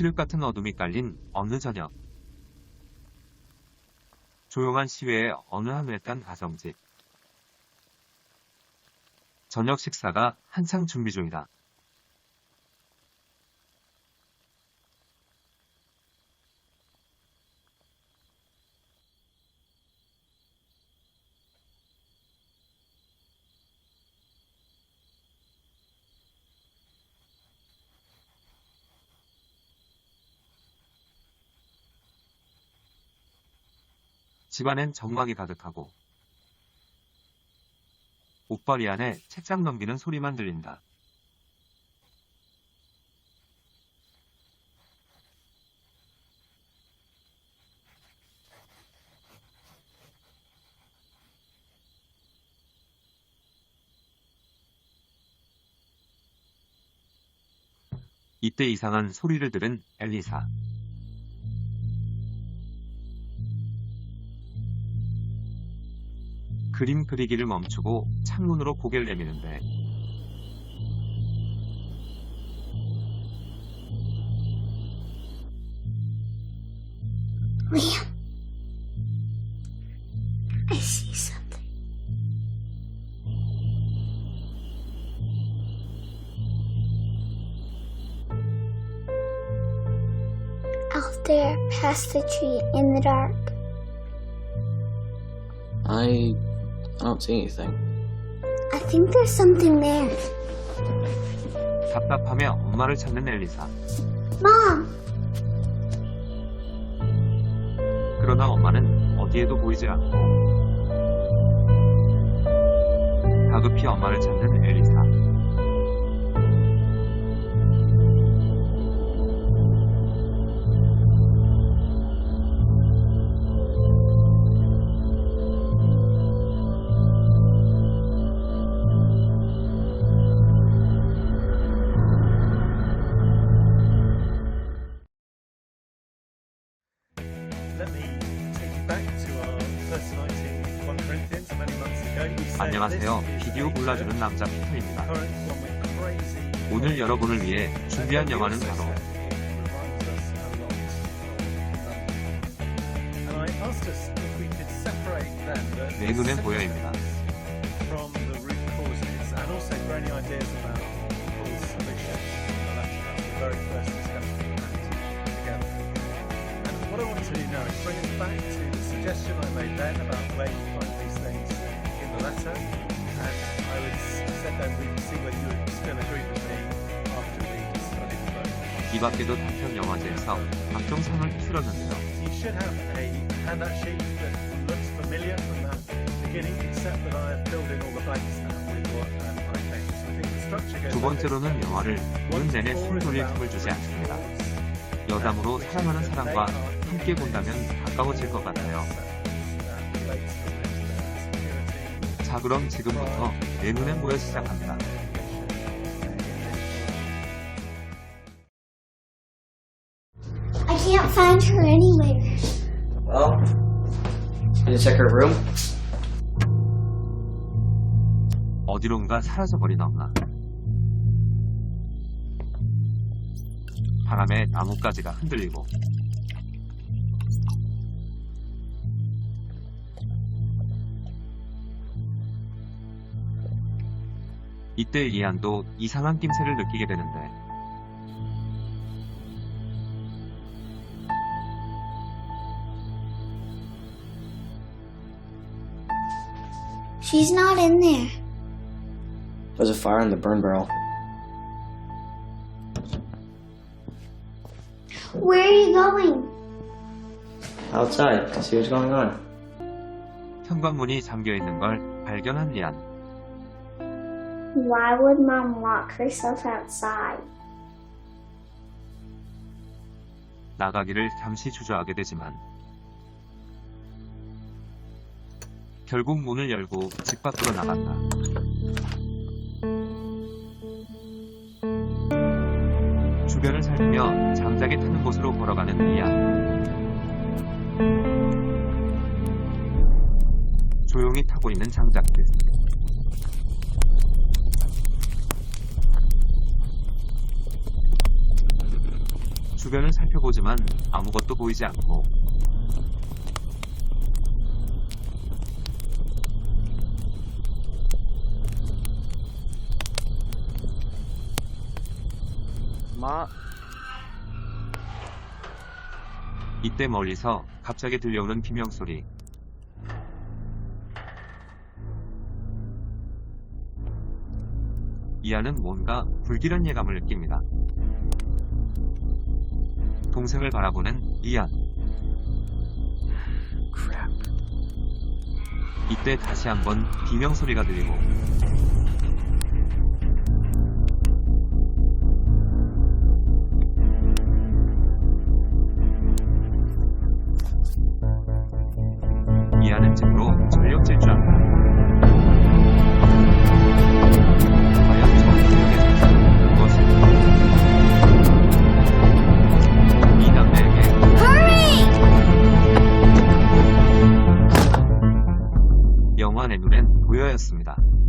칠흑 같은 어둠이 깔린 어느 저녁. 조용한 시외의 어느 한 외딴 가정집. 저녁 식사가 한창 준비 중이다. 집안엔 정막이 가득하고 옷벌이 안에 책장 넘기는 소리만 들린다. 이때 이상한 소리를 들은 엘리사. 그림 그리기를 멈추고 창문으로 고개를 내미는데 Liam. I see something. Out there, past the tree, in the dark. I, I don't see anything. I think there's something there. 답답하며 엄마를 찾는 엘리사. Mom! 그러나 엄마는 어디에도 보이질 않고 다급히 엄마를 찾는 엘리사. 안녕하세요. 비디오 골라주는 남자 피터입니다. 오늘 여러분을 위해 준비한 영화는 바로 눈엔 보여입니다. What I want to do now is bring us back to the suggestion I made then about where you find these things in the letter. And I would s- said then we would see whether you would still agree with me after we studied the book. 이 밖에도 단편 영화제에서 각종 상을 추렸는데요. You should have a handout sheet that looks familiar from that beginning, except that I have filled in all the blanks now with what um, I think. 두. 번째로는 영화를 보는 내내 숨 돌릴 틈을 주지 않습니다. 여담으로 사랑하는 사람과 함께 본다면 가까워질 것 같아요. 자 그럼 지금부터 내 눈엔 보여 시작합니다. I can't find her anywhere. Well, did you check her room? 어디론가 사라져버린 엄마. 바람에 나뭇가지가 흔들리고 이때 이안도 이상한 낌새를 느끼게 되는데 She's not in there. There's a fire in the burn barrel. Where are you going? Outside to see what's going on. 현관문이 잠겨 있는 걸 발견한 리안. Why would Mom lock herself outside? 나가기를 잠시 주저하게 되지만 결국 문을 열고 집 밖으로 나간다. 며 장작이 타는 곳으로 걸어가는 리안. 조용히 타고 있는 장작들. 주변을 살펴보지만 아무것도 보이지 않고 마 이때 멀리서 갑자기 들려오는 비명소리. 이안은 뭔가 불길한 예감을 느낍니다. 동생을 바라보는 이안. 이때 다시 한번 비명소리가 들리고 보여였습니다.